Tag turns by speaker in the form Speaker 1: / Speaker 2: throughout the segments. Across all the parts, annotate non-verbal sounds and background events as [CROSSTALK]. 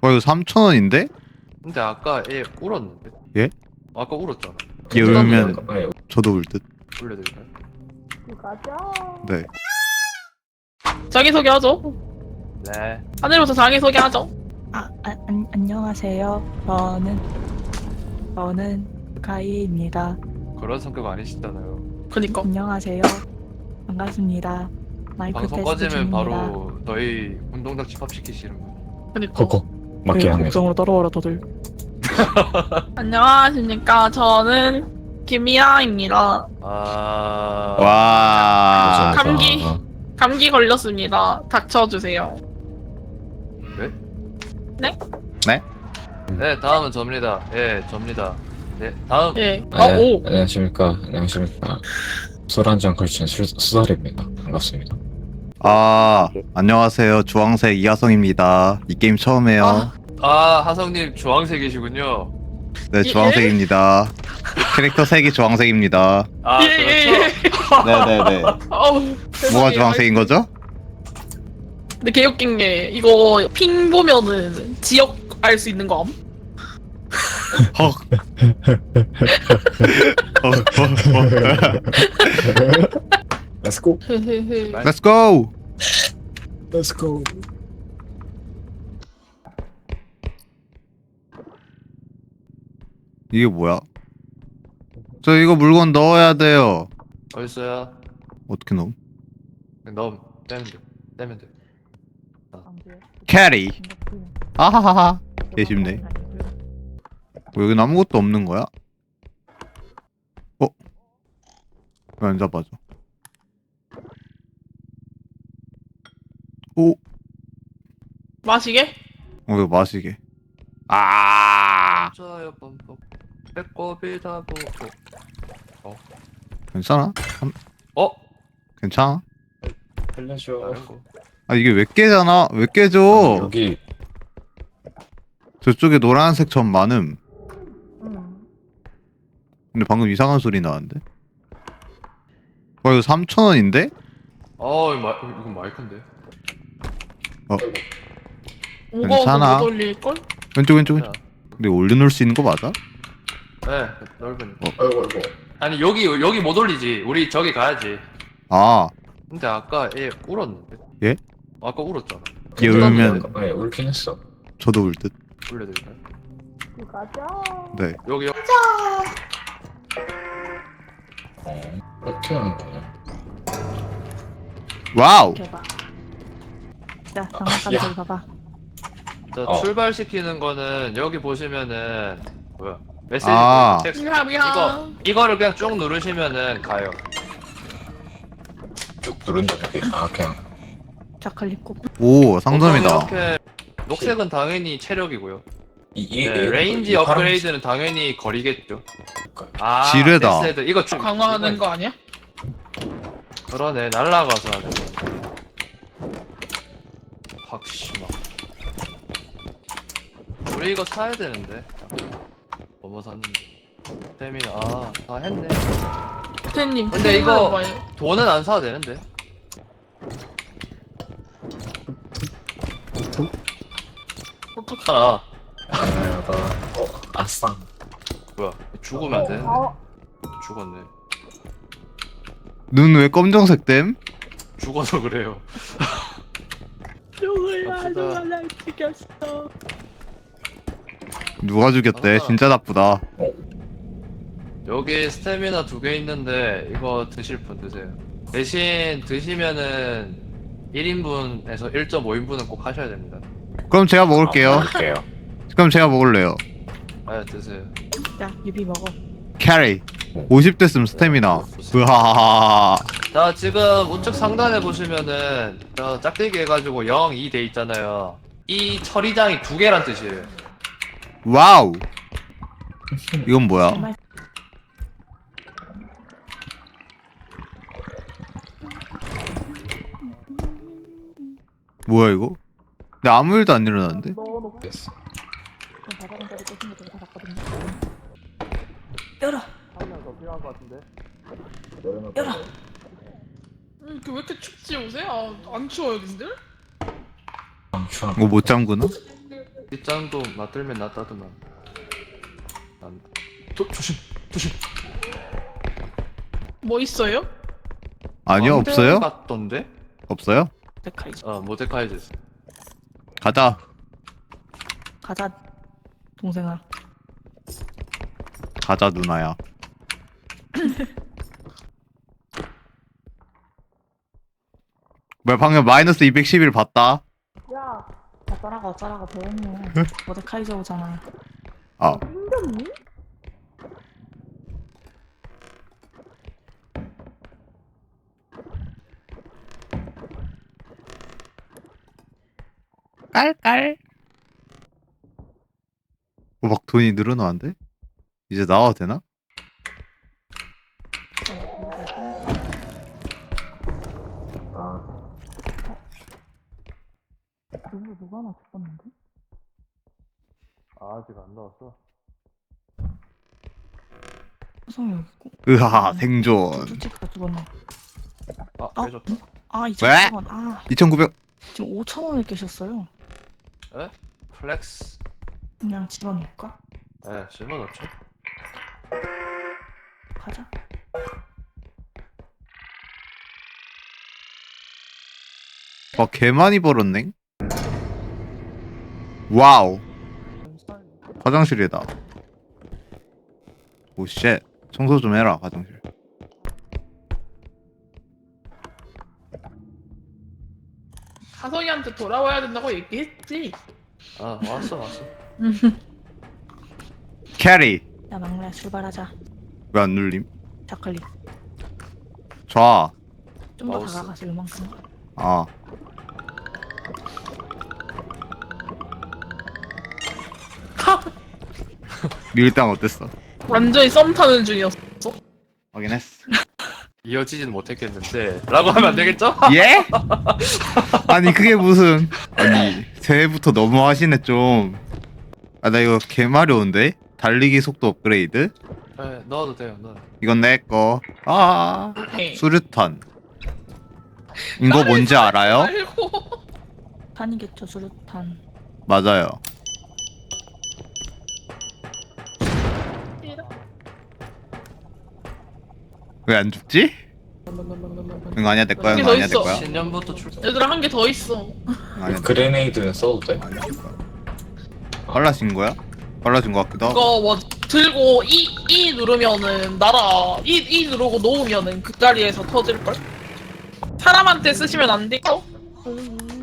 Speaker 1: 와 이거 3,000원인데?
Speaker 2: 근데 아까 얘 울었는데?
Speaker 1: 예?
Speaker 2: 아까 울었잖아.
Speaker 1: 얘 울면
Speaker 3: 네,
Speaker 1: 저도 울 듯.
Speaker 2: 울려드릴까요?
Speaker 1: 네.
Speaker 4: 자기소개 하죠.
Speaker 2: 네.
Speaker 4: 하늘부터 자기소개 하죠.
Speaker 5: 아, 아 안, 안녕하세요. 저는 저는 가이입니다.
Speaker 2: 그런 성격 아니시잖아요.
Speaker 4: 그니까.
Speaker 5: 안녕하세요. 반갑습니다. 마이크
Speaker 2: 방송
Speaker 5: 테스트
Speaker 2: 꺼지면
Speaker 5: 중입니다.
Speaker 2: 바로 너희 운동장 집합시키시는 거.
Speaker 4: 그니까.
Speaker 5: 네,
Speaker 3: 합니다.
Speaker 5: 걱정으로 떨어오라 다들. [LAUGHS]
Speaker 4: 안녕하십니까. 저는 김이아입니다.
Speaker 2: 아.
Speaker 1: 와.
Speaker 4: 감기. 감기 걸렸습니다. 닥쳐주세요.
Speaker 2: 네, 다음은 접니다. 예, 접니다. 네, 다음.
Speaker 4: 예. 아,
Speaker 3: 네,
Speaker 4: 오.
Speaker 3: 안녕하십니까. 안녕하십니까. 술 한 잔 걸친 술, 수달입니다. 반갑습니다.
Speaker 1: 아 안녕하세요 주황색 이하성입니다. 이 게임 처음 해요.
Speaker 2: 아, 하성님 주황색이시군요.
Speaker 1: 네
Speaker 4: 예?
Speaker 1: 주황색입니다. 캐릭터 색이 주황색입니다.
Speaker 2: 아,
Speaker 4: 예, 예,
Speaker 2: 그렇죠.
Speaker 4: 예.
Speaker 1: 네네네. [LAUGHS]
Speaker 4: 어우.
Speaker 1: 뭐가
Speaker 4: 세상에.
Speaker 1: 주황색인 거죠?
Speaker 4: 근데 개웃긴 게, 이거 핑 보면은 지역 알 수 있는 거 암?
Speaker 1: 헉. [LAUGHS] [LAUGHS] 헉, 헉, 헉.
Speaker 3: Let's go.
Speaker 1: Let's go.
Speaker 3: Let's go.
Speaker 1: 이게 뭐야? 저 이거 물건 넣어야 돼요.
Speaker 2: 어딨어요?
Speaker 1: 어떻게 넣음?
Speaker 2: 넣으면, 떼면 돼. 떼면 돼.
Speaker 1: 캐리. 아하하하. 개 쉽네. 뭐 여긴 아무것도 없는 거야? 어? 왜 안 잡아줘? 오,
Speaker 4: 마시게?
Speaker 1: 어, 이거 마시게. 아,
Speaker 2: 좋아요, 뻔뻔. 배꼽이 다 보고.
Speaker 1: 괜찮아? 한-
Speaker 2: 어?
Speaker 1: 괜찮아?
Speaker 3: 살려줘.
Speaker 2: 다른 거.
Speaker 1: 아, 이게 왜 깨잖아? 왜 깨져?
Speaker 3: 여기
Speaker 1: 저쪽에 노란색 점 많음. 근데 방금 이상한 소리 나는데? 와, 이거 3,000원인데?
Speaker 2: 어, 이거, 마, 이거 마이크인데.
Speaker 1: 괜찮아.
Speaker 4: 못 올릴 걸?
Speaker 1: 왼쪽, 왼쪽, 왼쪽. 근데 올려놓을 수 있는 거 맞아?
Speaker 2: 네, 넓은.
Speaker 3: 아이고 아이고.
Speaker 2: 아니, 여기, 여기 못 올리지. 우리 저기 가야지.
Speaker 1: 아,
Speaker 2: 근데 아까 얘 울었는데?
Speaker 1: 예?
Speaker 2: 아까 울었잖아.
Speaker 1: 얘 울면
Speaker 3: 네, 울긴 했어.
Speaker 1: 저도 울 듯.
Speaker 2: 올려드릴까요?
Speaker 1: 네.
Speaker 2: 여기, 여기.
Speaker 3: 어, 어떻게 하는 거냐?
Speaker 1: 와우!
Speaker 5: 봐. 자, 장난감
Speaker 3: 야.
Speaker 5: 좀 봐봐.
Speaker 2: 저
Speaker 3: 어.
Speaker 2: 출발시키는 거는 여기 보시면은 뭐야 메시지
Speaker 1: 아.
Speaker 2: 텍스트. 이거 이거를 그냥 쭉 누르시면은 가요.
Speaker 3: 쭉 누른다. 아 그냥
Speaker 5: 자, 클릭 꾹.
Speaker 1: 오, 상점이다.
Speaker 2: 이렇게 녹색은 당연히 체력이고요.
Speaker 3: 이, 이,
Speaker 2: 네,
Speaker 3: 이-
Speaker 2: 레인지
Speaker 3: 이 파란-
Speaker 2: 업그레이드는 당연히 거리겠죠. 아
Speaker 1: 지뢰다.
Speaker 2: 이거 쭉
Speaker 4: 강화하는 거 아니야?
Speaker 2: 그러네 날라가서 하는 거. 확실마. 우리 이거 사야 되는데. 뭐뭐 샀는데. 세미나 아다 했네.
Speaker 4: 태님.
Speaker 2: 근데 이거-. 돈은 안 사도 되는데.
Speaker 4: 어떡하.
Speaker 2: 아
Speaker 3: 아, 나 어, 아싸.
Speaker 2: 뭐야 죽으면 안 되는데. 죽었네.
Speaker 1: 눈 왜 검정색 됨?
Speaker 2: 죽어서 그래요.
Speaker 4: 욕을
Speaker 2: 갑시다.
Speaker 4: 하지 말라 죽였어.
Speaker 1: 누가 죽였대?
Speaker 2: 아.
Speaker 1: 진짜 나쁘다.
Speaker 2: 여기 스태미나 두 개 있는데 이거 드실 분 드세요. 대신 드시면은 1인분에서 1.5인분은 꼭 하셔야 됩니다.
Speaker 1: 그럼 제가 먹을게요.
Speaker 3: 아, 먹을게요.
Speaker 1: 그럼 제가 먹을래요.
Speaker 2: 아 드세요.
Speaker 5: 자, 유비 먹어.
Speaker 1: 캐리. 50 됐음 스태미나. 으하하하.
Speaker 2: 자 지금 우측 상단에 보시면은 저 짝대기 해가지고 0, 2 돼 있잖아요. 이 처리장이 두 개란 뜻이에요.
Speaker 1: 와우. 이건 뭐야? 뭐야 이거? 근데 아무 일도 안 일어나는데?
Speaker 3: 됐어.
Speaker 5: 바닥 은 자리 꽂힌 거다 샀거든요. 열어. 열어.
Speaker 4: 음, 그왜 이렇게 춥지 요새? 아, 안 추워요, 님들?
Speaker 3: 아, 추워.
Speaker 1: 이거 못 잠그나?
Speaker 2: 뒷장도 맞들면 낫다더만. 난. 조, 조심, 조심.
Speaker 4: 뭐 있어요?
Speaker 1: 아니요 없어요?
Speaker 2: 같던데?
Speaker 1: 없어요?
Speaker 5: 데카이즈.
Speaker 2: 어, 모데카이즈.
Speaker 1: 가자
Speaker 5: 가자 동생아.
Speaker 1: 가자 누나야 [LAUGHS] 뭐야 방금 마이너스 211 봤다
Speaker 5: 야. 어쩌라고 어쩌라고 배웠노. 모데카이저 오잖아.
Speaker 1: 아
Speaker 5: 생겼니?
Speaker 1: 깔깔 어, 막 돈이 늘어나는데? 이제 나와도 되나?
Speaker 5: 누가 하나 죽었는데?
Speaker 2: 아, 아직 안 나왔어.
Speaker 5: 여기 있고.
Speaker 1: 으하 생존
Speaker 5: 쭈찌가 죽었네.
Speaker 2: 아,
Speaker 5: 아,
Speaker 2: 빼줬다.
Speaker 5: 아
Speaker 1: 왜?
Speaker 5: 2,000원. 아
Speaker 1: 2900
Speaker 5: 지금 5천 원을 깨셨어요.
Speaker 2: 에? 플렉스.
Speaker 5: 그냥 집어넣을까?
Speaker 2: 에, 실망 없죠.
Speaker 5: 가자.
Speaker 1: 와 개많이 벌었네 와우 화장실이다 오쉣 청소 좀 해라 화장실
Speaker 4: 하성이한테 돌아와야 된다고 얘기했지.
Speaker 2: 아, 왔어, 왔어. [LAUGHS]
Speaker 1: 캐리
Speaker 5: 야 막내 출발하자.
Speaker 1: 왜 안 눌림?
Speaker 5: 자클릭. 좌좀 더
Speaker 2: 마우스.
Speaker 5: 다가가서 요만큼.
Speaker 1: 아. 밀당 어땠어?
Speaker 4: 완전히 썸 타는 중이었어.
Speaker 1: 확인했어. [LAUGHS]
Speaker 2: 이어지진 못했겠는데. 라고 하면 안 되겠죠? [LAUGHS]
Speaker 1: 예? 아니 그게 무슨 아니 새해부터 너무 하시네 좀. 아 나 이거 개 마려운데? 달리기 속도 업그레이드?
Speaker 2: 에, 넣어도 돼요, 넣어.
Speaker 1: 이건 내 거. 아
Speaker 4: 네.
Speaker 1: 수류탄. 이거 뭔지 알아요?
Speaker 4: 말고.
Speaker 5: 탄이겠죠 수류탄.
Speaker 1: 맞아요. 왜 안 죽지? 응 아니야 내 거야 응
Speaker 4: 여기
Speaker 1: 아니야
Speaker 4: 내더
Speaker 1: 거야
Speaker 4: 있어.
Speaker 2: 신년부터 출.
Speaker 4: 얘들아 한 개 더 있어.
Speaker 1: 응, 아니야 내
Speaker 3: 그레네이드는 써도 돼?
Speaker 1: 거야 빨라진 거야? 빨라진 거 같기도 하고
Speaker 4: 이거 뭐 들고 E E 누르면은 날아 E E 누르고 놓으면은 그 자리에서 터질 걸. 사람한테 쓰시면 안 돼요.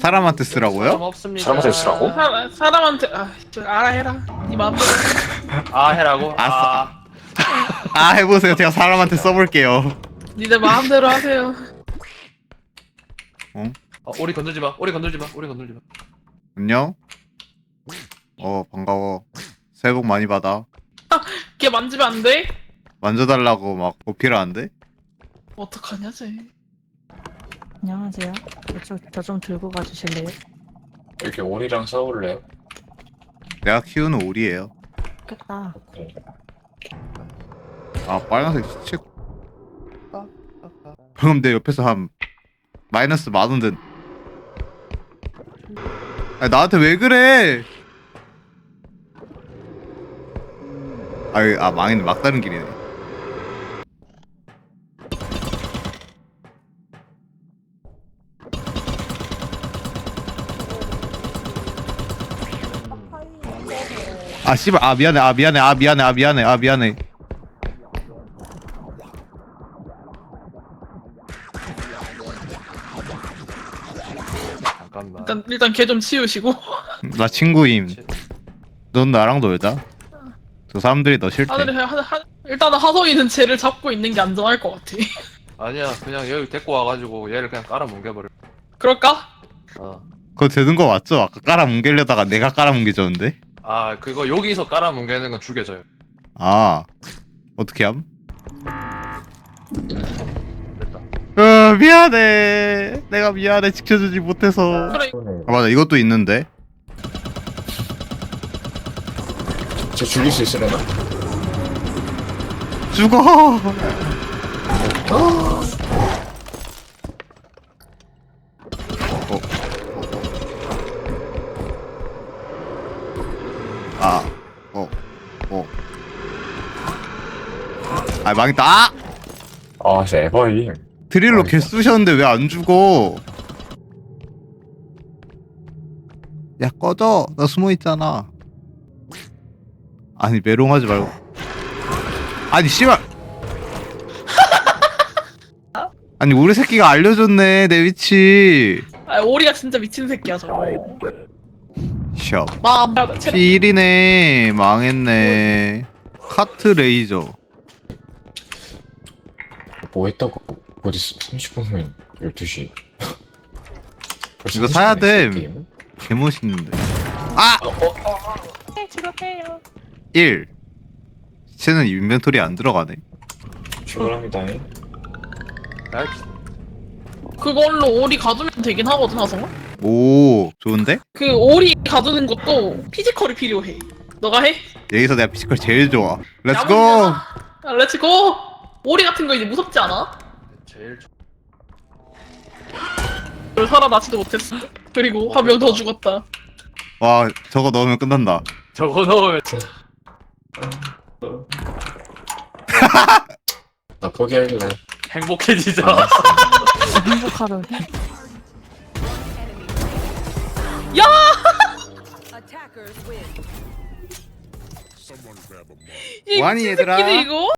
Speaker 1: 사람한테
Speaker 2: 사람
Speaker 1: 쓰라고요?
Speaker 2: 없습니다.
Speaker 3: 사람한테 쓰라고?
Speaker 4: 사, 사람한테 아 저, 알아 해라. 네 마음대로.
Speaker 2: 아, 해라고?
Speaker 1: 아싸.
Speaker 2: 아,
Speaker 1: 아 해보세요 제가 사람한테 써볼게요
Speaker 4: 니들 마음대로 하세요.
Speaker 2: 어, 오리 건들지 마. 오리 건들지 마. 오리 건들지 마.
Speaker 1: 안녕 어 반가워 새해 복 많이 받아
Speaker 4: 걔 만지면 안 돼?
Speaker 1: 만져달라고 막 어필하는데?
Speaker 4: 어떡하냐 쟤.
Speaker 5: 안녕하세요. 저 좀 들고 가주실래요?
Speaker 3: 이렇게 오리랑 싸울래요?
Speaker 1: 내가 키우는 오리예요
Speaker 5: 좋겠다.
Speaker 3: 오케이.
Speaker 1: 아 빨간색 시체 방금 내 옆에서 한 마이너스 만원 된. 아 나한테 왜 그래? 아, 여기- 아 망했네. 막다른 길이네. 아 씨발. 아 미안해. 아 미안해. 아 미안해. 아 미안해. 아 미안해
Speaker 4: 일단 일단 걔 좀 치우시고. [LAUGHS]
Speaker 1: 나 친구임 넌 나랑 놀자 저 사람들이 너 싫대
Speaker 4: 하늘에 하, 하, 일단은 하성이는 쟤를 잡고 있는 게 안전할 것 같아. [LAUGHS]
Speaker 2: 아니야, 그냥 여기 데리고 와가지고 얘를 그냥 깔아 뭉개버려.
Speaker 4: 그럴까?
Speaker 2: 어.
Speaker 1: 그거 되는 거 맞죠? 아까 깔아뭉개려다가 내가 깔아뭉개졌는데?
Speaker 2: 아, 그거 여기서 깔아 뭉개는 건 죽여져요.
Speaker 1: 아 어떻게 함?
Speaker 2: 됐다. [LAUGHS]
Speaker 1: 어, 미안해 내가 미안해 지켜주지 못해서
Speaker 4: 그래.
Speaker 1: 아 맞아 이것도 있는데
Speaker 3: 쟤 죽일 수 있으려나?
Speaker 1: 죽어 어. 아, 어, 어. 아, 망했다. 아!
Speaker 3: 아 에바임
Speaker 1: 드릴로
Speaker 3: 망했다.
Speaker 1: 개 쑤셨는데 왜 안 죽어? 야, 꺼져. 나 숨어 있잖아. 아니, 메롱하지 말고. 아니, 씨발. [LAUGHS] 아니, 우리 새끼가 알려줬네, 내 위치.
Speaker 4: 아 오리가 진짜 미친 새끼야 저거
Speaker 1: 샵.
Speaker 4: 마음 체력
Speaker 1: P1이네. 망했네. 카트 레이저.
Speaker 3: 뭐 했다고 어디 30분이면 12시
Speaker 1: 이거 사야 됨. 개멋있는데. 아!
Speaker 4: 죽었대요
Speaker 1: 1. 쟤는 인벤토리 안 들어가네.
Speaker 3: 출발합니다.
Speaker 4: 그걸로 오리 가두면 되긴 하거든 하성아
Speaker 1: 오, 좋은데?
Speaker 4: 그 오리 가두는 것도 피지컬이 필요해 너가 해?
Speaker 1: 여기서 내가 피지컬 제일 좋아. 렛츠고!
Speaker 4: 야무지잖아. 아, 렛츠고 오리 같은 거 이제 무섭지 않아?
Speaker 2: 제일 좋-
Speaker 4: 널 살아나지도 못했어 그리고 한 명 더 죽었다
Speaker 1: 와, 저거 넣으면 끝난다.
Speaker 2: 저거 넣으면 [LAUGHS]
Speaker 3: 나 포기할래
Speaker 2: 행복해지자.
Speaker 6: Attackers [LAUGHS] win.
Speaker 4: 이
Speaker 1: 뭐하니,
Speaker 4: 미친
Speaker 1: 얘들아?
Speaker 4: 새끼들 이거?